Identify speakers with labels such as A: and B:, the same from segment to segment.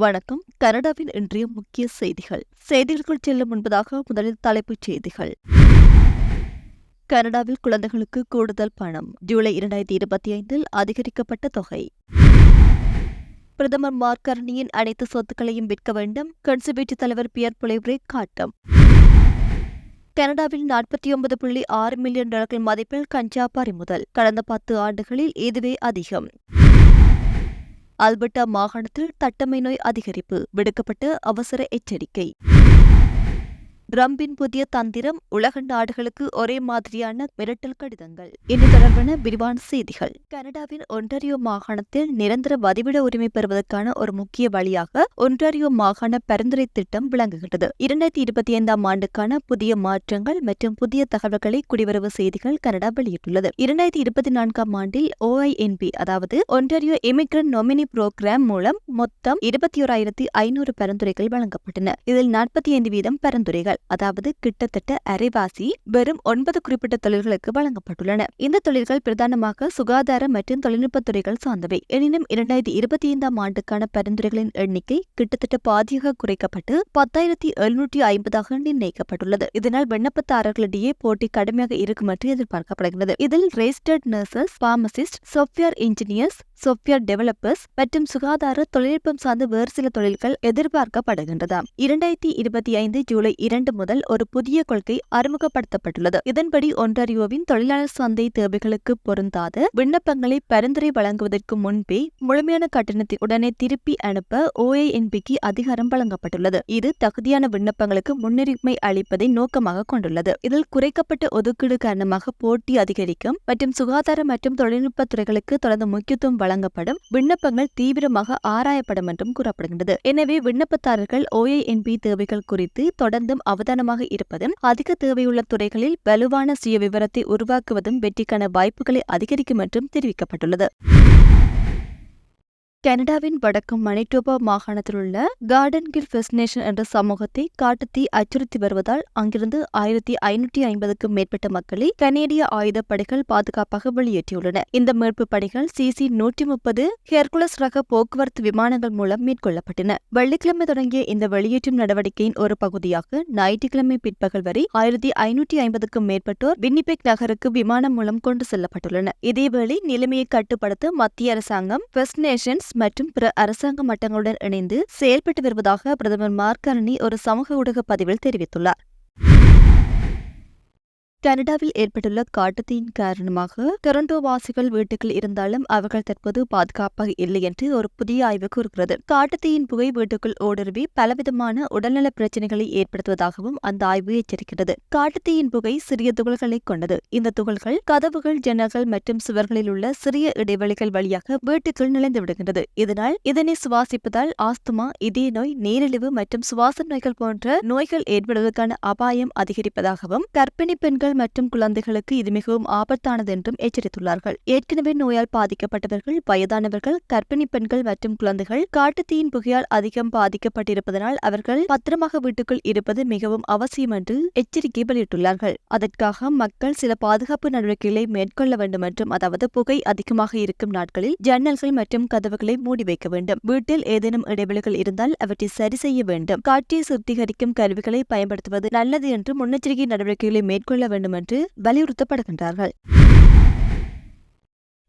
A: வணக்கம். கனடாவின் இன்றைய முக்கிய செய்திகள். செய்திகளுக்குள் செல்லும் முன்பதாக முதலில் தலைப்புச் செய்திகள். கனடாவில் குழந்தைகளுக்கு கூடுதல் பணம். ஜூலை இரண்டாயிரத்தி இருபத்தி ஐந்தில் அதிகரிக்கப்பட்ட தொகை. பிரதமர் மார்கரணியின் அனைத்து சொத்துக்களையும் விற்க வேண்டும். கன்சர்வேட்டிவ் தலைவர் பியர் புலைவரே காட்டம். கனடாவில் நாற்பத்தி ஒன்பது புள்ளி ஆறு மில்லியன் டாலர்கள் மதிப்பில் கஞ்சா பறிமுதல் கடந்த பத்து ஆண்டுகளில் இதுவே அதிகம். அல்பர்டா மாகாணத்தில் தட்டமை நோய் அதிகரிப்பு விடுக்கப்பட்ட அவசர எச்சரிக்கை. ட்ரம்பின் புதிய தந்திரம் உலக நாடுகளுக்கு ஒரே மாதிரியான மிரட்டல் கடிதங்கள். இனி தொடர்பான விரிவான செய்திகள். கனடாவின் ஒன்டாரியோ மாகாணத்தில் நிரந்தர வதிவிட உரிமை பெறுவதற்கான ஒரு முக்கிய வழியாக ஒன்டாரியோ மாகாண பரிந்துரை திட்டம் விளங்குகிறது இரண்டாயிரத்தி இருபத்தி ஐந்தாம் ஆண்டுக்கான புதிய மாற்றங்கள் மற்றும் புதிய தகவல்களை குடிவரவு செய்திகள் கனடா வெளியிட்டுள்ளது. இரண்டாயிரத்தி இருபத்தி நான்காம் ஆண்டில் ஓஐஎன்பி அதாவது ஒன்டாரியோ இமிகிரண்ட் நொமினி புரோகிராம் மூலம் மொத்தம் இருபத்தி ஓராயிரத்தி ஐநூறு பரிந்துரைகள் வழங்கப்பட்டன. இதில் நாற்பத்தி ஐந்து வீதம் பரிந்துரைகள். அதாவது கிட்டத்தட்ட அரைவாசி வெறும் ஒன்பது குறிப்பிட்ட தொழில்களுக்கு வழங்கப்பட்டுள்ளன. இந்த தொழில்கள் பிரதானமாக சுகாதார மற்றும் தொழில்நுட்ப துறைகள் சார்ந்தவை. எனினும் இரண்டாயிரத்தி இருபத்தி ஐந்தாம் ஆண்டுக்கான பரிந்துரைகளின் எண்ணிக்கை கிட்டத்தட்ட பாதியாக குறைக்கப்பட்டு பத்தாயிரத்தி எழுநூற்றி ஐம்பதாக நிர்ணயிக்கப்பட்டுள்ளது. இதனால் விண்ணப்பதாரர்களிடையே போட்டி கடுமையாக இருக்கும் என்று எதிர்பார்க்கப்படுகிறது. இதில் registered nurses pharmacist software engineers software developers மற்றும் சுகாதார தொழில்நுட்பம் சார்ந்த வேறு சில தொழில்கள் எதிர்பார்க்கப்படுகின்றதாம் இரண்டாயிரத்தி இருபத்தி ஐந்து ஜூலை இரண்டு முதல் ஒரு புதிய கொள்கை அறிமுகப்படுத்தப்பட்டுள்ளது. இதன்படி ஒன்டாரியோவின் தொழிலாளர் சந்தை தேவைகளுக்கு பொருந்தாத விண்ணப்பங்களை பரிந்துரை வழங்குவதற்கு முன்பே முழுமையான கட்டணத்தை உடனே திருப்பி அனுப்ப ஓஏஎன்பிக்கு அதிகாரம் வழங்கப்பட்டுள்ளது. இது தகுதியான விண்ணப்பங்களுக்கு முன்னுரிமை அளிப்பதை நோக்கமாக கொண்டுள்ளது. இதில் குறைக்கப்பட்ட ஒதுக்கீடு காரணமாக போட்டி அதிகரிக்கும் மற்றும் சுகாதார மற்றும் தொழில்நுட்ப துறைகளுக்கு தொடர்ந்து முக்கியத்துவம் வழங்கப்படும் விண்ணப்பங்கள் தீவிரமாக ஆராயப்படும் என்றும் கூறப்படுகின்றது. எனவே விண்ணப்பதாரர்கள் ஓஏஎன்பி தேவைகள் குறித்து தொடர்ந்தும் அவதானமாக இருப்பதும் அதிக தேவையுள்ள துறைகளில் வலுவான சுய விவரத்தை உருவாக்குவதும் வெற்றிக்கான வாய்ப்புகளை அதிகரிக்கும் என்றும் தெரிவிக்கப்பட்டுள்ளது. கனடாவின் வடக்கு மணிட்டோபா மாகாணத்தில் உள்ள கார்டன் கில் ஃபெஸ்ட் நேஷன் என்ற சமூகத்தை காட்டுத்தீ அச்சுறுத்தி வருவதால் அங்கிருந்து ஆயிரத்தி ஐநூற்றி ஐம்பதுக்கும் மேற்பட்ட மக்களை கனேடிய ஆயுதப்படைகள் பாதுகாப்பாக வெளியேற்றியுள்ளன. இந்த மீட்பு பணிகள் சிசி நூற்றி முப்பது ஹெர்குலஸ் ரக போக்குவரத்து விமானங்கள் மூலம் மேற்கொள்ளப்பட்டன. வெள்ளிக்கிழமை தொடங்கிய இந்த வெளியேற்றும் நடவடிக்கையின் ஒரு பகுதியாக ஞாயிற்றுக்கிழமை பிற்பகல் வரை ஆயிரத்தி ஐநூற்றி ஐம்பதுக்கும் மேற்பட்டோர் வின்னிபெக் நகருக்கு விமானம் மூலம் கொண்டு செல்லப்பட்டுள்ளனர். இதேவேளை நிலைமையை கட்டுப்படுத்த மத்திய அரசாங்கம் ஃபெஸ்ட் நேஷன்ஸ் மற்றும் பிற அரசாங்க மட்டங்களுடன் இணைந்து செயல்பட்டு வருவதாக பிரதமர் மார்கரணி ஒரு சமூக ஊடக பதிவில் தெரிவித்துள்ளார். கனடாவில் ஏற்பட்டுள்ள காட்டுத்தீயின் காரணமாக டொரண்டோ வாசிகள் வீட்டுக்குள் இருந்தாலும் அவர்கள் தற்போது பாதுகாப்பாக இல்லை என்று ஒரு புதிய ஆய்வு கூறுகிறது. காட்டுத்தீயின் புகை வீட்டுக்குள் ஊடுருவி பலவிதமான உடல்நல பிரச்சினைகளை ஏற்படுத்துவதாகவும் அந்த ஆய்வு எச்சரிக்கிறது. காட்டுத்தீயின் புகை சிறிய துகள்களை கொண்டது. இந்த துகள்கள் கதவுகள் ஜன்னல்கள் மற்றும் சுவர்களில் உள்ள சிறிய இடைவெளிகள் வழியாக வீட்டுக்குள் நுழைந்து விடுகின்றது. இதனால் இதனை சுவாசிப்பதால் ஆஸ்துமா இதய நோய் நீரிழிவு மற்றும் சுவாச நோய்கள் போன்ற நோய்கள் ஏற்படுவதற்கான அபாயம் அதிகரிப்பதாகவும் கர்ப்பிணி பெண்கள் பெண்கள் மற்றும் குழந்தைகளுக்கு இது மிகவும் ஆபத்தானது என்றும் எச்சரித்துள்ளார்கள். ஏற்கனவே நோயால் பாதிக்கப்பட்டவர்கள் வயதானவர்கள் கர்ப்பிணி பெண்கள் மற்றும் குழந்தைகள் காட்டுத்தீயின் புகையால் அதிகம் பாதிக்கப்பட்டிருப்பதனால் அவர்கள் பத்திரமாக வீட்டுக்குள் இருப்பது மிகவும் அவசியம் என்று எச்சரிக்கை வெளியிட்டுள்ளார்கள். அதற்காக மக்கள் சில பாதுகாப்பு நடவடிக்கைகளை மேற்கொள்ள வேண்டும் என்றும் அதாவது புகை அதிகமாக இருக்கும் நாட்களில் ஜன்னல்கள் மற்றும் கதவுகளை மூடி வைக்க வேண்டும். வீட்டில் ஏதேனும் இடைவெளிகள் இருந்தால் அவற்றை சரி செய்ய வேண்டும். காற்றை சுத்திகரிக்கும் கருவிகளை பயன்படுத்துவது நல்லது என்று முன்னெச்சரிக்கை நடவடிக்கைகளை மேற்கொள்ள வேண்டும். வேண்டும் என்று வலியுறுத்தப்படுகின்றார்கள்.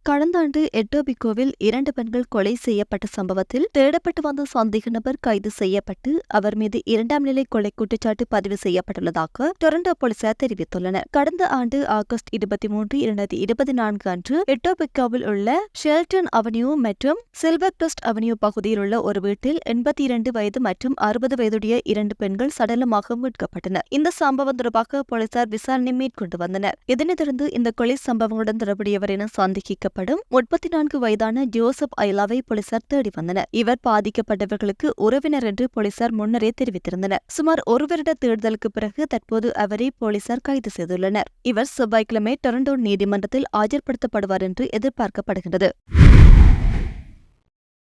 A: கடந்த ஆண்டு எட்டோபிகோவில் இரண்டு பெண்கள் கொலை செய்யப்பட்ட சம்பவத்தில் தேடப்பட்டு வந்த சந்தேக நபர் கைது செய்யப்பட்டு அவர் மீது இரண்டாம் நிலை கொலை குற்றச்சாட்டு பதிவு செய்யப்பட்டுள்ளதாக டொரண்டோ போலீசார் தெரிவித்துள்ளனர். கடந்த ஆண்டு ஆகஸ்ட் இருபத்தி மூன்று இரண்டாயிரத்தி இருபத்தி நான்கு அன்று எட்டோபிகோவில் உள்ள ஷெல்டன் அவென்யூ மற்றும் சில்வர் கிரஸ்ட் அவென்யூ பகுதியில் உள்ள ஒரு வீட்டில் எண்பத்தி இரண்டு வயது மற்றும் அறுபது வயதுடைய இரண்டு பெண்கள் சடலமாக மீட்கப்பட்டனர். இந்த சம்பவம் தொடர்பாக போலீசார் விசாரணை மேற்கொண்டு வந்தனர். இதனைத் தொடர்ந்து இந்த கொலை சம்பவங்களுடன் தொடர்புடையவர் என சந்தேகிக்க பாதிக்கப்படும் முப்பத்தி நான்கு வயதான ஜோசப் ஐலாவை போலீசார் தேடி வந்தனர். இவர் பாதிக்கப்பட்டவர்களுக்கு உறவினர் என்று போலீசார் முன்னரே தெரிவித்திருந்தனர். சுமார் ஒரு வருட தேடுதலுக்கு பிறகு தற்போது அவரை போலீசார் கைது செய்துள்ளனர். இவர் செவ்வாய்க்கிழமை டொரண்டோ நீதிமன்றத்தில் ஆஜர்படுத்தப்படுவார் என்று எதிர்பார்க்கப்படுகிறது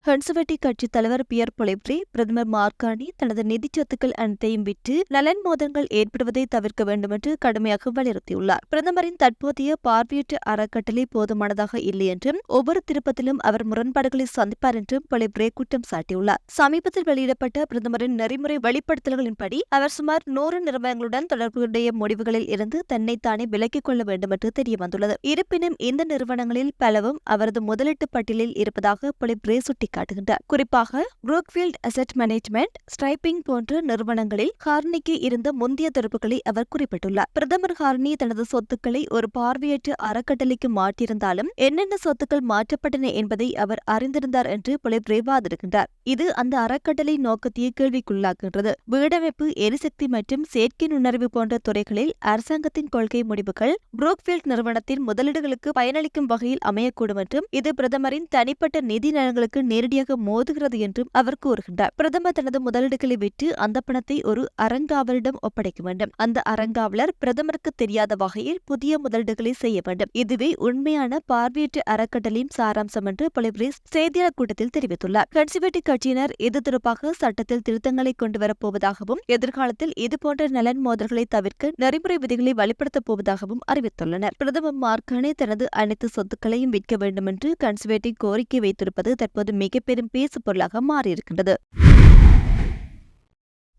A: ஹன்சவெட்டி கட்சி தலைவர் பியர் பொலிப்ரி பிரதமர் மார்கானி தனது நிதி சொத்துக்கள் அனைத்தையும் விட்டு நலன் மோதங்கள் ஏற்படுவதை தவிர்க்க வேண்டுமென்று கடுமையாக வலியுறுத்தியுள்ளார். பிரதமரின் தற்போதைய பார்வையற்ற அறக்கட்டளை போதுமானதாக இல்லை என்றும் ஒவ்வொரு திருப்பத்திலும் அவர் முரண்பாடுகளை சந்திப்பார் என்றும் பொலிப்ரே குற்றம் சாட்டியுள்ளார். சமீபத்தில் வெளியிடப்பட்ட பிரதமரின் நெறிமுறை வெளிப்படுத்தல்களின்படி அவர் சுமார் நூறு நிறுவனங்களுடன் தொடர்புடைய முடிவுகளில் இருந்து தன்னைத்தானே விலக்கிக் கொள்ள வேண்டும் என்று தெரியவந்துள்ளது. இருப்பினும் இந்த நிறுவனங்களில் பலவும் அவரது முதலீட்டு பட்டியலில் இருப்பதாக பொலிப்ரே சுட்டிக்காட்டுகின்றார் குறிப்பாக புரோக்ஃபீல்ட் அசெட் மேனேஜ்மெண்ட் ஸ்ட்ரைப்பிங் போன்ற நிறுவனங்களில் ஹார்னிக்கு இருந்த முந்தைய தொடர்புகளை அவர் குறிப்பிட்டுள்ளார். பிரதமர் ஹார்னி தனது சொத்துக்களை ஒரு பார்வையற்ற அறக்கட்டளைக்கு மாற்றியிருந்தாலும் என்னென்ன சொத்துக்கள் மாற்றப்பட்டன என்பதை அவர் அறிந்திருந்தார் என்று பொலிப்ரே வாதிடுகின்றார் இது அந்த அறக்கட்டளை நோக்கத்தையே கேள்விக்குள்ளாக்குகின்றது. வீடமைப்பு எரிசக்தி மற்றும் செயற்கை நுண்ணறிவு போன்ற துறைகளில் அரசாங்கத்தின் கொள்கை முடிவுகள் புரூக்ஃபீல்ட் நிறுவனத்தின் முதலீடுகளுக்கு பயனளிக்கும் வகையில் அமையக்கூடும் என்றும் இது பிரதமரின் தனிப்பட்ட நிதி நலன்களுக்கு நேரடியாக மோதுகிறது என்றும் அவர் கூறுகின்றார். பிரதமர் தனது முதலீடுகளை விற்று அந்த பணத்தை ஒரு அறங்காவலரிடம் ஒப்படைக்க வேண்டும். அந்த அறங்காவலர் பிரதமருக்கு தெரியாத வகையில் புதிய முதலீடுகளை செய்ய வேண்டும். இதுவே உண்மையான பார்வையற்ற அறக்கட்டளையின் சாராம்சம் என்று பொலிபிரிஸ் செய்தியாளர் கூட்டத்தில் தெரிவித்துள்ளார். கன்சர்வேட்டிவ் கட்சியினர் இது தொடர்பாக சட்டத்தில் திருத்தங்களை கொண்டு வரப்போவதாகவும் எதிர்காலத்தில் இதுபோன்ற நலன் மோதல்களை தவிர்க்க நெறிமுறை விதிகளை வலுப்படுத்தப் போவதாகவும் அறிவித்துள்ளனர். பிரதமர் மார்கானே தனது அனைத்து சொத்துக்களையும் விற்க வேண்டும் என்று கன்சர்வேட்டிவ் கோரிக்கை வைத்திருப்பது தற்போது மிக பெரும் பேசு பொருளாக மாறியிருக்கின்றது.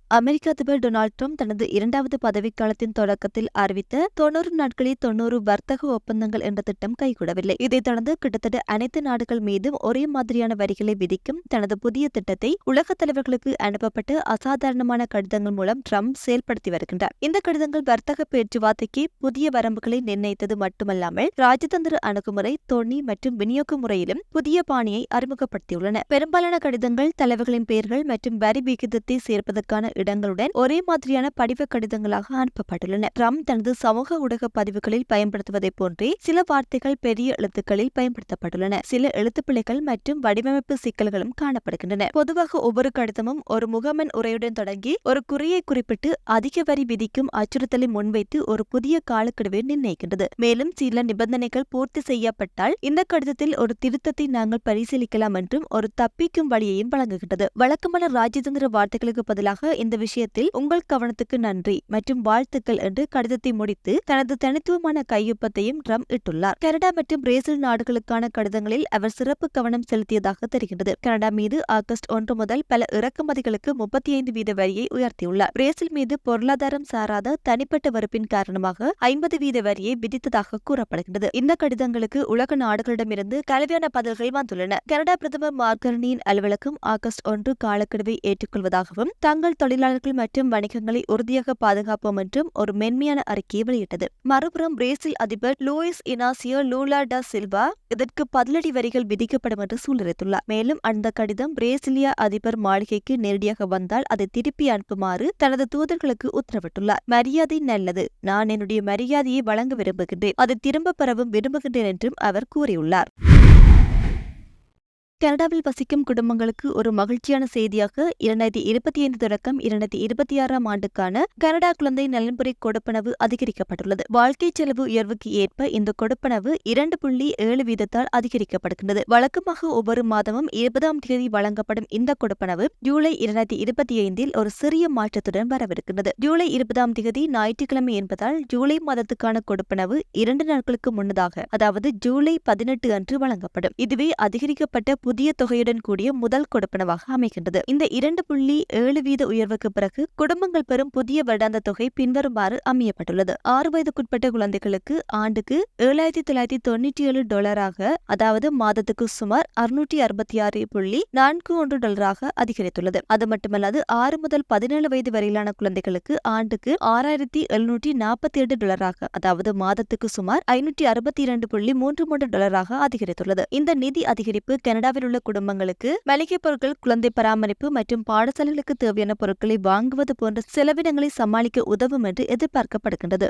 A: அமெரிக்க அதிபர் டொனால்ட் ட்ரம்ப் தனது இரண்டாவது பதவிக்காலத்தின் தொடக்கத்தில் அறிவித்த தொன்னூறு நாட்களில் தொன்னூறு வர்த்தக ஒப்பந்தங்கள் என்ற திட்டம் கைகூடவில்லை. இதைத் தொடர்ந்து கிட்டத்தட்ட அனைத்து நாடுகள் மீதும் ஒரே மாதிரியான வரிகளை விதிக்கும் தனது புதிய திட்டத்தை உலக தலைவர்களுக்கு அனுப்பப்பட்டு அசாதாரணமான கடிதங்கள் மூலம் ட்ரம்ப் செயல்படுத்தி வருகின்றார். இந்த கடிதங்கள் வர்த்தக பேச்சுவார்த்தைக்கு புதிய வரம்புகளை நிர்ணயித்தது மட்டுமல்லாமல் ராஜதந்திர அணுகுமுறை தொனி மற்றும் விநியோக முறையிலும் புதிய பாணியை அறிமுகப்படுத்தியுள்ளன. பெரும்பாலான கடிதங்கள் தலைவர்களின் பெயர்கள் மற்றும் வரி விகிதத்தை சேர்ப்பதற்கான இடங்களுடன் ஒரே மாதிரியான படிவ கடிதங்களாக அனுப்பப்பட்டுள்ளன. ட்ரம்ப் தனது சமூக ஊடக பதிவுகளில் பயன்படுத்துவதைப் போன்றே சில வார்த்தைகள் பெரிய எழுத்துக்களில் பயன்படுத்தப்பட்டுள்ளன. சில எழுத்துப்பிழைகள் மற்றும் வடிவமைப்பு சிக்கல்களும் காணப்படுகின்றன. பொதுவாக ஒவ்வொரு கடிதமும் ஒரு முகமன் உரையுடன் தொடங்கி ஒரு குறியை குறிப்பிட்டு அதிக வரி விதிக்கும் அச்சுறுத்தலை முன்வைத்து ஒரு புதிய காலக்கெடுவை நிர்ணயிக்கின்றது. மேலும் சில நிபந்தனைகள் பூர்த்தி செய்யப்பட்டால் இந்த கடிதத்தில் ஒரு திருத்தத்தை நாங்கள் பரிசீலிக்கலாம் என்றும் ஒரு தப்பிக்கும் வழியையும் வழங்குகின்றது. வழக்கமான ராஜதந்திர வார்த்தைகளுக்கு பதிலாக இந்த விஷயத்தில் உங்கள் கவனத்துக்கு நன்றி மற்றும் வாழ்த்துக்கள் என்று கடிதத்தை முடித்து தனது தனித்துவமான கையொப்பத்தையும் ட்ரம்ப் இட்டுள்ளார். கனடா மற்றும் பிரேசில் நாடுகளுக்கான கடிதங்களில் அவர் சிறப்பு கவனம் செலுத்தியதாக தெரிகிறது கனடா மீது ஆகஸ்ட் ஒன்று முதல் பல இறக்குமதிகளுக்கு முப்பத்தி ஐந்து வீத வரியை உயர்த்தியுள்ளார். பிரேசில் மீது பொருளாதாரம் சாராத தனிப்பட்ட வெறுப்பின் காரணமாக ஐம்பது வீத வரியை விதித்ததாக கூறப்படுகின்றது. இந்த கடிதங்களுக்கு உலக நாடுகளிடமிருந்து கலவையான பதில்கள் வந்துள்ளன. கனடா பிரதமர் மார்கரணியின் அலுவலகம் ஆகஸ்ட் ஒன்று காலக்கெடுவை ஏற்றுக்கொள்வதாகவும் தங்கள் தொழிலாளர்கள் மற்றும் வணிகங்களை உறுதியாக பாதுகாப்போம் என்றும் ஒரு மென்மையான அறிக்கையை வெளியிட்டது. மறுபுறம் பிரேசில் அதிபர் லூயிஸ் இனாசியோ லூலா டா சில்வா இதற்கு பதிலடி வரிகள் விதிக்கப்படும் என்று சூழ்நிலைத்துள்ளார் மேலும் அந்த கடிதம் பிரேசிலியா அதிபர் மாளிகைக்கு நேரடியாக வந்தால் அதை திருப்பி அனுப்புமாறு தனது தூதர்களுக்கு உத்தரவிட்டுள்ளார். மரியாதை நல்லது. நான் என்னுடைய மரியாதையை வழங்க விரும்புகின்றேன். அதை திரும்ப பெறவும் விரும்புகின்றேன் என்றும் அவர் கூறியுள்ளார். கனடாவில் வசிக்கும் குடும்பங்களுக்கு ஒரு மகிழ்ச்சியான செய்தியாக இரண்டாயிரத்தி இருபத்தி ஐந்து தொடக்கம் இரண்டாயிரத்தி இருபத்தி ஆறாம் ஆண்டுக்கான கனடா குழந்தை நலன்புரி கொடுப்பனவு அதிகரிக்கப்பட்டுள்ளது. வாழ்க்கை செலவு உயர்வுக்கு ஏற்ப இந்த கொடுப்பனவு இரண்டு புள்ளி ஏழு வீதத்தால் அதிகரிக்கப்படுகின்றது. வழக்கமாக ஒவ்வொரு மாதமும் இருபதாம் தேதி வழங்கப்படும் இந்த கொடுப்பனவு ஜூலை இரண்டாயிரத்தி இருபத்தி ஐந்தில் ஒரு சிறிய மாற்றத்துடன் வரவிருக்கின்றது. ஜூலை இருபதாம் தேதி ஞாயிற்றுக்கிழமை என்பதால் ஜூலை மாதத்துக்கான கொடுப்பனவு இரண்டு நாட்களுக்கு முன்னதாக அதாவது ஜூலை பதினெட்டு அன்று வழங்கப்படும். இதுவே அதிகரிக்கப்பட்ட புதிய தொகையுடன் கூடிய முதல் கொடுப்பனவாக அமைகின்றது. இந்த இரண்டு புள்ளி ஏழு வீத உயர்வுக்கு பிறகு குடும்பங்கள் பெறும் புதிய வருடாந்த தொகை பின்வருமாறு அமையப்பட்டுள்ளது. ஆறு வயதுக்குட்பட்ட குழந்தைகளுக்கு ஆண்டுக்கு ஏழாயிரத்தி தொள்ளாயிரத்தி தொண்ணூற்றி ஏழு டாலராக அதாவது மாதத்துக்கு சுமார் அறுநூற்றி அறுபத்தி ஆறு புள்ளி நான்கு ஒன்று டாலராக அதிகரித்துள்ளது. அது மட்டுமல்லாது ஆறு முதல் பதினேழு வயது வரையிலான குழந்தைகளுக்கு ஆண்டுக்கு ஆறாயிரத்தி எழுநூற்றி நாற்பத்தி ஏழு டாலராக அதாவது மாதத்துக்கு சுமார் ஐநூற்றி அறுபத்தி இரண்டு புள்ளி மூன்று மூன்று டாலராக அதிகரித்துள்ளது. இந்த நிதி அதிகரிப்பு கனடா கனடாவில் உள்ள குடும்பங்களுக்கு மளிகை பொருட்கள் குழந்தை பராமரிப்பு மற்றும் பாடசாலைகளுக்கு தேவையான பொருட்களை வாங்குவது போன்ற செலவினங்களை சமாளிக்க உதவும் என்று எதிர்பார்க்கப்படுகின்றது.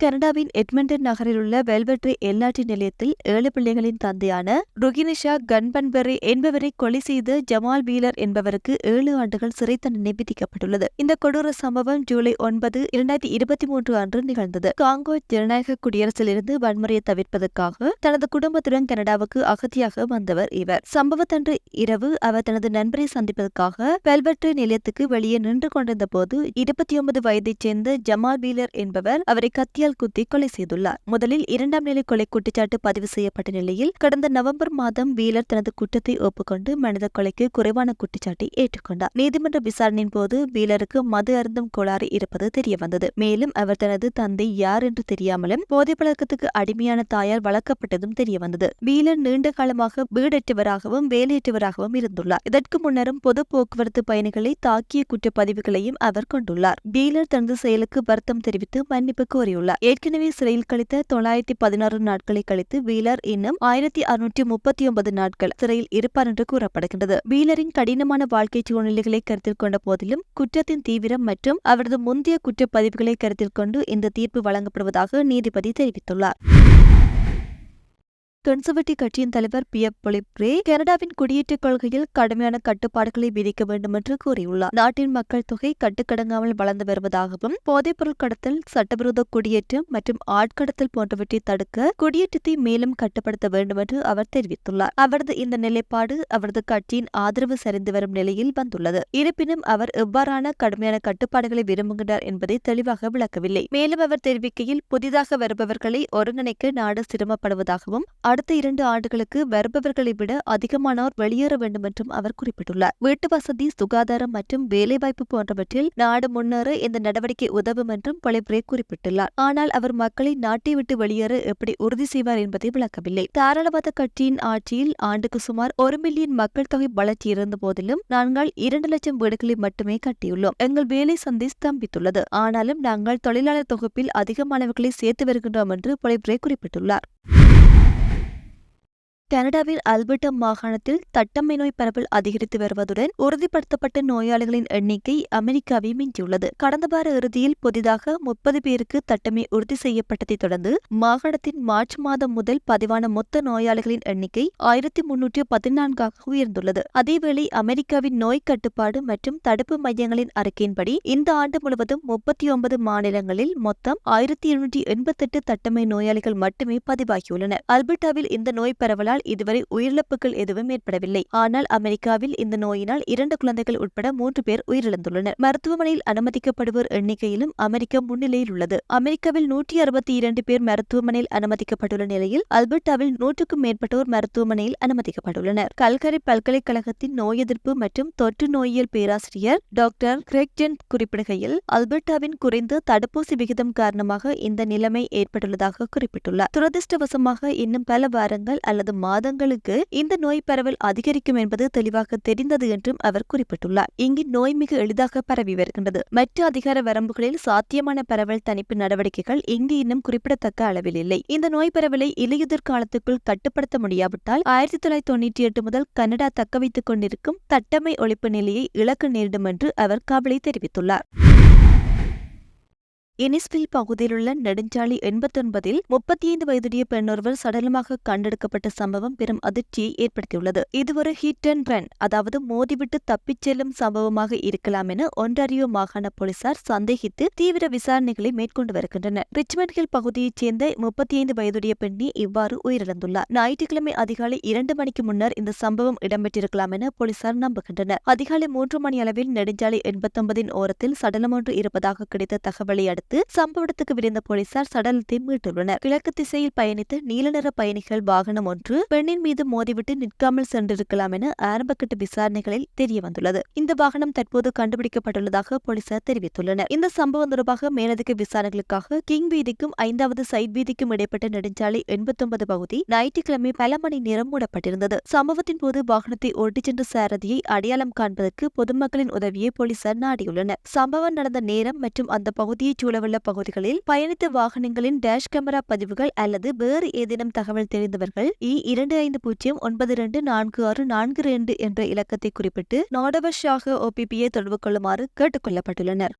A: கனடாவின் எட்மண்டன் நகரில் உள்ள வெல்வெட்ரி எல்லாட்டி நிலையத்தில் ஏழு பிள்ளைகளின் தந்தையான ருகினிஷா கன்பன்பெரி என்பவரை கொலை செய்த ஜமால் வீலர் என்பவருக்கு ஏழு ஆண்டுகள் சிறை தண்டனை விதிக்கப்பட்டுள்ளது. இந்த கொடூர சம்பவம் ஜூலை ஒன்பது இரண்டாயிரத்தி இருபத்தி மூன்று அன்று நிகழ்ந்தது. காங்கோ ஜனநாயக குடியரசிலிருந்து வன்முறையை தவிர்ப்பதற்காக தனது குடும்பத்துடன் கனடாவுக்கு அகதியாக வந்தவர் இவர். சம்பவத்தன்று இரவு அவர் தனது நண்பரை சந்திப்பதற்காக வெல்வெட்ரி நிலையத்துக்கு வெளியே நின்று கொண்டிருந்த போது இருபத்தி ஒன்பது வயதைச் சேர்ந்த ஜமால் வீலர் என்பவர் அவரை கத்தியால் குத்தி கொலை செய்துள்ளார். முதலில் இரண்டாம் நிலை கொலை குற்றச்சாட்டு பதிவு செய்யப்பட்ட நிலையில் கடந்த நவம்பர் மாதம் வீலர் தனது குற்றத்தை ஒப்புக்கொண்டு மனித கொலைக்கு குறைவான குற்றச்சாட்டை ஏற்றுக்கொண்டார். நீதிமன்ற விசாரணையின் போது வீலருக்கு மது அருந்தும் கோளாறு இருப்பது தெரியவந்தது. மேலும் அவர் தனது தந்தை யார் என்று தெரியாமலும் போதை பழக்கத்துக்கு அடிமையான தாயால் வளர்க்கப்பட்டதும் தெரியவந்தது. வீலர் நீண்ட காலமாக வீடற்றவராகவும் வேலையற்றவராகவும் இருந்துள்ளார். இதற்கு முன்னரும் பொது போக்குவரத்து பயணிகளை தாக்கிய குற்றப்பதிவுகளையும் அவர் கொண்டுள்ளார். வீலர் தனது செயலுக்கு வருத்தம் தெரிவித்து மன்னிப்பு கோரியுள்ளார். ஏற்கனவே சிறையில் கழித்த தொள்ளாயிரத்தி பதினாறு நாட்களை கழித்து வீலர் இன்னும் ஆயிரத்தி அறுநூற்றி முப்பத்தி ஒன்பது நாட்கள் சிறையில் இருப்பார் என்று கூறப்படுகின்றது. வீலரின் கடினமான வாழ்க்கை சூழ்நிலைகளை கருத்தில் கொண்ட போதிலும் குற்றத்தின் தீவிரம் மற்றும் அவரது முந்தைய குற்றப்பதிவுகளை கருத்தில் கொண்டு இந்த தீர்ப்பு வழங்கப்படுவதாக நீதிபதி தெரிவித்துள்ளார். கன்சர்வேட்டிவ் கட்சியின் தலைவர் பி. எப். பொலிப்ரே கனடாவின் குடியேற்றக் கொள்கையில் கடுமையான கட்டுப்பாடுகளை விதிக்க வேண்டும் என்று கூறியுள்ளார். நாட்டின் மக்கள் தொகை கட்டுக்கடங்காமல் வளர்ந்து வருவதாகவும் போதைப்பொருள் கடத்தல் சட்டவிரோத குடியேற்றம் மற்றும் ஆட்கடத்தல் போன்றவற்றை தடுக்க குடியேற்றத்தை மேலும் கட்டுப்படுத்த வேண்டும் என்று அவர் தெரிவித்துள்ளார். அவரது இந்த நிலைப்பாடு அவரது கட்சியின் ஆதரவு சரிந்து வரும் நிலையில் வந்துள்ளது. இருப்பினும் அவர் எவ்வாறான கடுமையான கட்டுப்பாடுகளை விரும்புகின்றார் என்பதை தெளிவாக விளக்கவில்லை. மேலும் அவர் தெரிவிக்கையில் புதிதாக வருபவர்களை ஒருங்கிணைக்க நாடு சிரமப்படுவதாகவும் அடுத்த இரண்டு ஆண்டுகளுக்கு வருபவர்களை விட அதிகமானோர் வெளியேற வேண்டும் என்றும் அவர் குறிப்பிட்டுள்ளார். வீட்டு வசதி சுகாதாரம் மற்றும் வேலைவாய்ப்பு போன்றவற்றில் நாடு முன்னேற இந்த நடவடிக்கை உதவும் என்றும் பொலிப்ரே குறிப்பிட்டுள்ளார். ஆனால் அவர் மக்களை நாட்டை விட்டு வெளியேற எப்படி உறுதி செய்வார் என்பதை விளக்கவில்லை. தாராளவாத கட்சியின் ஆட்சியில் ஆண்டுக்கு சுமார் ஒரு மில்லியன் மக்கள் தொகை வளர்ச்சி இருந்த போதிலும் நாங்கள் இரண்டு லட்சம் வீடுகளை மட்டுமே கட்டியுள்ளோம். எங்கள் வேலை சந்தை ஸ்தம்பித்துள்ளது. ஆனாலும் நாங்கள் தொழிலாளர் தொகுப்பில் அதிகமானவர்களை சேர்த்து வருகின்றோம் என்று பொலிப்ரே குறிப்பிட்டுள்ளார். கனடாவில் அல்பர்டா மாகாணத்தில் தட்டம்மை நோய் பரவல் அதிகரித்து வருவதுடன் உறுதிப்படுத்தப்பட்ட நோயாளிகளின் எண்ணிக்கை அமெரிக்காவை மிஞ்சியுள்ளது. கடந்த வார இறுதியில் புதிதாக முப்பது பேருக்கு தட்டமை உறுதி செய்யப்பட்டதைத் தொடர்ந்து மாகாணத்தின் மார்ச் மாதம் முதல் பதிவான மொத்த நோயாளிகளின் எண்ணிக்கை ஆயிரத்தி முன்னூற்று பதினான்காக உயர்ந்துள்ளது. அதேவேளை அமெரிக்காவின் நோய் கட்டுப்பாடு மற்றும் தடுப்பு மையங்களின் அறிக்கையின்படி இந்த ஆண்டு முழுவதும் முப்பத்தி ஒன்பது மாநிலங்களில் மொத்தம் ஆயிரத்தி இருநூற்றி எண்பத்தெட்டு தட்டமை நோயாளிகள் மட்டுமே பதிவாகியுள்ளனர். அல்பர்டாவில் இந்த நோய் பரவலால் நோயினால் இதுவரை உயிரிழப்புகள் எதுவும் ஏற்படவில்லை. ஆனால் அமெரிக்காவில் இந்த நோயினால் இரண்டு குழந்தைகள் உட்பட மூன்று பேர் உயிரிழந்துள்ளனர். மருத்துவமனையில் அனுமதிக்கப்படுவோர் எண்ணிக்கையிலும் அமெரிக்கா முன்னிலையில் உள்ளது அமெரிக்காவில் நூற்றி அறுபத்தி இரண்டு பேர் மருத்துவமனையில் அனுமதிக்கப்பட்டுள்ள நிலையில் அல்பர்டாவில் நூற்றுக்கும் மேற்பட்டோர் மருத்துவமனையில் அனுமதிக்கப்பட்டுள்ளனர். கல்கரி பல்கலைக்கழகத்தின் நோய் எதிர்ப்பு மற்றும் தொற்று நோயியல் பேராசிரியர் டாக்டர் கிரெக்டென் குறிப்பிடுகையில் அல்பர்டாவின் குறைந்த தடுப்பூசி விகிதம் காரணமாக இந்த நிலைமை ஏற்பட்டுள்ளதாக குறிப்பிட்டுள்ளார். துரதிருஷ்டவசமாக இன்னும் பல வாரங்கள் அல்லது மாதங்களுக்கு இந்த நோய் பரவல் அதிகரிக்கும் என்பது தெளிவாக தெரிந்தது என்றும் அவர் குறிப்பிட்டுள்ளார். இங்கு நோய் மிக எளிதாக பரவி வருகின்றது. மற்ற அதிகார வரம்புகளில் சாத்தியமான பரவல் தணிப்பு நடவடிக்கைகள் இங்கு இன்னும் குறிப்பிடத்தக்க அளவில் இல்லை. இந்த நோய் பரவலை இலையுதிர் காலத்துக்குள் கட்டுப்படுத்த முடியாவிட்டால் ஆயிரத்தி தொள்ளாயிரத்தி தொண்ணூற்றி எட்டு முதல் கனடா தக்கவைத்துக் கொண்டிருக்கும் தட்டமை ஒழிப்பு நிலையை இழக்க நேரிடும் என்று அவர் கவலை தெரிவித்துள்ளார். இனிஸ்பில் பகுதியிலுள்ள நெடுஞ்சாலை எண்பத்தொன்பதில் முப்பத்தி ஐந்து வயதுடைய பெண்ணொருவர் சடலமாக கண்டெடுக்கப்பட்ட சம்பவம் பெரும் அதிர்ச்சியை ஏற்படுத்தியுள்ளது. இது ஒரு ஹிட் அண்ட் ரன் அதாவது மோதிவிட்டு தப்பிச் செல்லும் சம்பவமாக இருக்கலாம் என ஒன்றாரியோ மாகாண போலீசார் சந்தேகித்து தீவிர விசாரணைகளை மேற்கொண்டு வருகின்றனர். ரிச்மண்ட் ஹில் பகுதியைச் சேர்ந்த முப்பத்தி ஐந்து வயதுடைய பெண்ணி இவ்வாறு உயிரிழந்துள்ளார். ஞாயிற்றுக்கிழமை அதிகாலை இரண்டு மணிக்கு முன்னர் இந்த சம்பவம் இடம்பெற்றிருக்கலாம் என போலீசார் நம்புகின்றனர். அதிகாலை மூன்று மணி அளவில் நெடுஞ்சாலை எண்பத்தொன்பதின் ஓரத்தில் சடலமொன்று இருப்பதாக கிடைத்த தகவலை அடுத்து தெரிவித்து சம்பவத்துக்கு விரைந்த போலீசார் சடலத்தை மீட்டுள்ளனர் கிழக்கு திசையில் பயணித்த நீல நிற பயணிகள் வாகனம் ஒன்று பெண்ணின் மீது மோதிவிட்டு நிற்காமல் சென்றிருக்கலாம் என ஆரம்பகட்ட விசாரணைகளில் தெரிய வந்துள்ளது இந்த வாகனம் தற்போது கண்டுபிடிக்கப்பட்டுள்ளதாக போலீசார் தெரிவித்துள்ளனர். இந்த சம்பவம் தொடர்பாக மேலதிக விசாரணைகளுக்காக கிங் வீதிக்கும் ஐந்தாவது சைட் வீதிக்கும் இடைப்பட்ட நெடுஞ்சாலை எண்பத்தொன்பது பகுதி ஞாயிற்றுக்கிழமை பல மணி நேரம் மூடப்பட்டிருந்தது. சம்பவத்தின் போது வாகனத்தை ஓட்டிச் சென்ற சாரதியை அடையாளம் காண்பதற்கு பொதுமக்களின் உதவியை போலீசார் நாடியுள்ளனர். சம்பவம் நடந்த நேரம் மற்றும் அந்த பகுதியைச் சுற்றியுள்ள உள்ள பகுதிகளில் பயணித்த வாகனங்களின் டேஷ் கேமரா பதிவுகள் அல்லது வேறு ஏதேனும் தகவல் தெரிந்தவர்கள் இ இரண்டு ஐந்து பூஜ்ஜியம் ஒன்பது இரண்டு நான்கு ஆறு நான்கு இரண்டு என்ற இலக்கத்தை குறிப்பிட்டு நாடவர் ஷாக ஓபிபியை தொடர்பு கொள்ளுமாறு கேட்டுக் கொள்ளப்பட்டுள்ளனர்.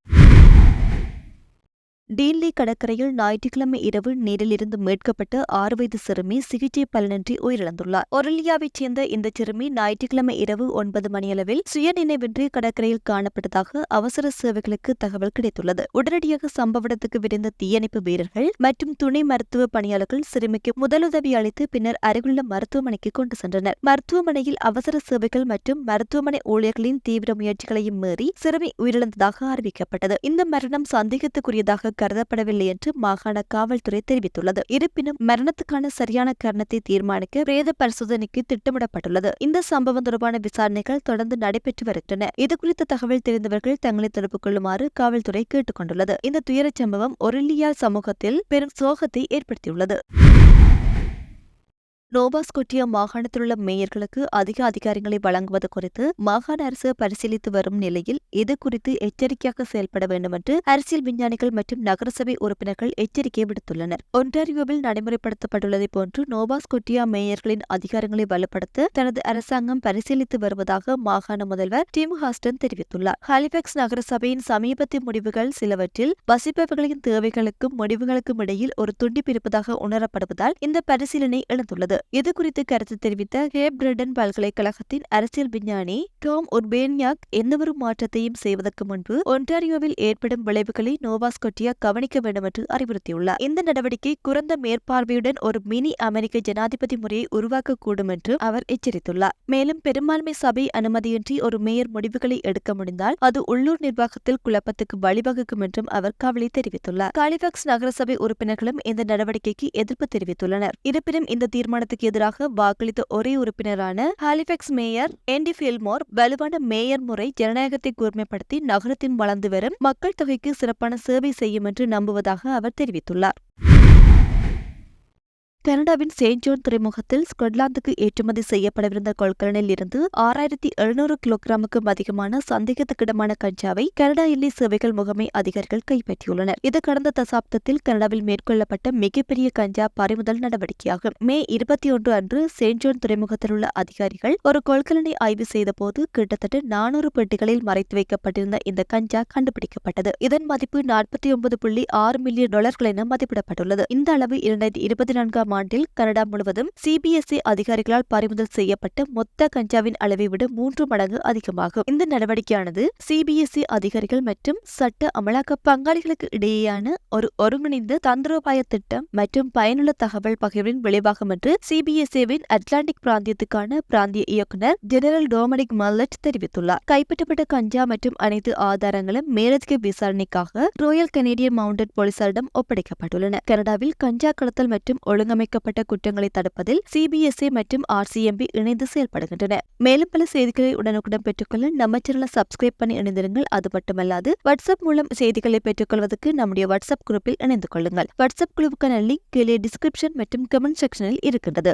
A: டீன்லி கடற்கரையில் ஞாயிற்றுக்கிழமை இரவு நீரிலிருந்து மீட்கப்பட்ட ஆறு வயது சிறுமி சிகிச்சை பலனின்றி உயிரிழந்துள்ளார். ஒரலியாவைச் சேர்ந்த இந்த சிறுமி ஞாயிற்றுக்கிழமை இரவு ஒன்பது மணியளவில் சுயநினைவின்றி கடற்கரையில் காணப்பட்டதாக அவசர சேவைகளுக்கு தகவல் கிடைத்துள்ளது. உடனடியாக சம்பவ இடத்துக்கு விரைந்த தீயணைப்பு வீரர்கள் மற்றும் துணை மருத்துவ பணியாளர்கள் சிறுமிக்கு முதலுதவி அளித்து பின்னர் அருகிலுள்ள மருத்துவமனைக்கு கொண்டு சென்றனர். மருத்துவமனையில் அவசர சேவைகள் மற்றும் மருத்துவமனை ஊழியர்களின் தீவிர முயற்சிகளையும் மீறி சிறுமி உயிரிழந்ததாக அறிவிக்கப்பட்டது. இந்த மரணம் சந்தேகத்துக்குரியதாக கருதப்படவில்லை என்று மாகாண காவல்துறை தெரிவித்துள்ளது. இருப்பினும் மரணத்துக்கான சரியான காரணத்தை தீர்மானிக்க பிரேத பரிசோதனைக்கு திட்டமிடப்பட்டுள்ளது. இந்த சம்பவம் தொடர்பான விசாரணைகள் தொடர்ந்து நடைபெற்று வருகின்றன. இதுகுறித்த தகவல் தெரிந்தவர்கள் தங்களை தொடர்பு கொள்ளுமாறு காவல்துறை கேட்டுக் கொண்டுள்ளது இந்த துயரச் சம்பவம் ஒரில்லியா சமூகத்தில் பெரும் சோகத்தை ஏற்படுத்தியுள்ளது. நோபாஸ்கொட்டியா மாகாணத்தில் உள்ள மேயர்களுக்கு அதிக அதிகாரங்களை வழங்குவது குறித்து மாகாண அரசு பரிசீலித்து வரும் நிலையில் இது குறித்து எச்சரிக்கையாக செயல்பட வேண்டும் என்று அரசியல் விஞ்ஞானிகள் மற்றும் நகரசபை உறுப்பினர்கள் எச்சரிக்கை விடுத்துள்ளனர். ஒன்டாரியோவில் நடைமுறைப்படுத்தப்பட்டுள்ளதை போன்று நோபாஸ்கொட்டியா மேயர்களின் அதிகாரங்களை வலுப்படுத்த தனது அரசாங்கம் பரிசீலித்து வருவதாக மாகாண முதல்வர் டிம் ஹாஸ்டன் தெரிவித்துள்ளார். ஹாலிபெக்ஸ் நகரசபையின் சமீபத்திய முடிவுகள் சிலவற்றில் வசிப்பவர்களின் தேவைகளுக்கும் முடிவுகளுக்கும் இடையில் ஒரு துண்டிப்பு இருப்பதாக உணரப்படுவதால் இந்த பரிசீலனை எழுந்துள்ளது. இது குறித்து கருத்து தெரிவித்த ஹேப் பல்கலைக்கழகத்தின் அரசியல் விஞ்ஞானி டாம் உர்பேனியாக் எந்தவொரு மாற்றத்தையும் செய்வதற்கு முன்பு ஒன்டாரியோவில் ஏற்படும் விளைவுகளை நோவாஸ்கொட்டியா கவனிக்க வேண்டும் என்று அறிவுறுத்தியுள்ளார். இந்த நடவடிக்கை குறைந்த மேற்பார்வையுடன் ஒரு மினி அமெரிக்க ஜனாதிபதி முறையை உருவாக்கக்கூடும் என்று அவர் எச்சரித்துள்ளார். மேலும் பெரும்பான்மை சபை அனுமதியின்றி ஒரு மேயர் முடிவுகளை எடுக்க முடிந்தால் அது உள்ளூர் நிர்வாகத்தில் குழப்பத்துக்கு வழிவகுக்கும் என்றும் அவர் கவலை தெரிவித்துள்ளார். காலிபாக்ஸ் நகரசபை உறுப்பினர்களும் இந்த நடவடிக்கைக்கு எதிர்ப்பு தெரிவித்துள்ளனர். இருப்பினும் இந்த தீர்மானத்துக்கு எதிராக வாக்களித்த ஒரே உறுப்பினரான ஹாலிஃபெக்ஸ் மேயர் என்டி ஃபில்மோர் வலுவான மேயர் முறை ஜனநாயகத்தை கூர்மைப்படுத்தி நகரத்தின் வளர்ந்து வரும் மக்கள் தொகைக்கு சிறப்பான சேவை செய்யும் என்று நம்புவதாக அவர் தெரிவித்துள்ளார். கனடாவின் செயின்ட் ஜோன் துறைமுகத்தில் ஸ்கொட்லாந்துக்கு ஏற்றுமதி செய்யப்படவிருந்த கொள்கலனில் இருந்து ஆறாயிரத்தி எழுநூறு கிலோகிராமுக்கும் அதிகமான சந்தேகத்துக்கிடமான கஞ்சாவை கனடா எல்லை சேவைகள் முகமை அதிகாரிகள் கைப்பற்றியுள்ளனர். இது கடந்த தசாப்தத்தில் கனடாவில் மேற்கொள்ளப்பட்ட மிகப்பெரிய கஞ்சா பறிமுதல் நடவடிக்கையாகும். மே இருபத்தி ஒன்று அன்று செயின்ட் ஜோன் துறைமுகத்தில் உள்ள அதிகாரிகள் ஒரு கொள்கலனை ஆய்வு செய்தபோது கிட்டத்தட்ட நானூறு பெட்டிகளில் மறைத்து வைக்கப்பட்டிருந்த இந்த கஞ்சா கண்டுபிடிக்கப்பட்டது. இதன் மதிப்பு நாற்பத்தி ஒன்பது புள்ளி ஆறு மில்லியன் டாலர்கள் என மதிப்பிடப்பட்டுள்ளது. இந்த அளவு இரண்டாயிரத்தி இருபத்தி நான்காம் ஆண்டில் கனடா முழுவதும் சிபிஎஸ்இ அதிகாரிகளால் பறிமுதல் செய்யப்பட்ட மொத்த கஞ்சாவின் அளவை விட மூன்று மடங்கு அதிகமாகும். இந்த நடவடிக்கையானது சிபிஎஸ்இ அதிகாரிகள் மற்றும் சட்ட அமலாக்க பங்காளிகளுக்கு இடையேயான ஒரு ஒருங்கிணைந்த தந்திரோபாய திட்டம் மற்றும் பயனுள்ள தகவல் பகிர்வின் விளைவாகும் என்று சிபிஎஸ்ஏவின் அட்லாண்டிக் பிராந்தியத்துக்கான பிராந்திய இயக்குநர் ஜெனரல் டொமினிக் மல்லட் தெரிவித்துள்ளார். கைப்பற்றப்பட்ட கஞ்சா மற்றும் அனைத்து ஆதாரங்களும் மேலதிக விசாரணைக்காக ராயல் கனேடியன் மவுண்டட் போலீசாரிடம் ஒப்படைக்கப்பட்டுள்ளன. கனடாவில் கஞ்சா கடத்தல் மற்றும் ஒழுங்கமை அமைக்கப்பட்ட குற்றங்களை தடுப்பதில் சிபிஎஸ்இ மற்றும் ஆர்சிஎம்பி இணைந்து செயல்படுகின்றன. மேலும் பல செய்திகளை உடனுக்குடன் பெற்றுக்கொள்ள நம்ம சேனலை சப்ஸ்கிரைப் பண்ணி இணைந்திருங்கள். அது மட்டுமல்லாது வாட்ஸ்அப் மூலம் செய்திகளை பெற்றுக்கொள்வதற்கு நம்முடைய வாட்ஸ்அப் குரூப்பில் இணைந்து கொள்ளுங்கள். வாட்ஸ்அப் குழுவுக்கான லிங்க் கீழே டிஸ்கிரிப்ஷன் மற்றும் கமெண்ட் செக்ஷனில் இருக்கின்றது.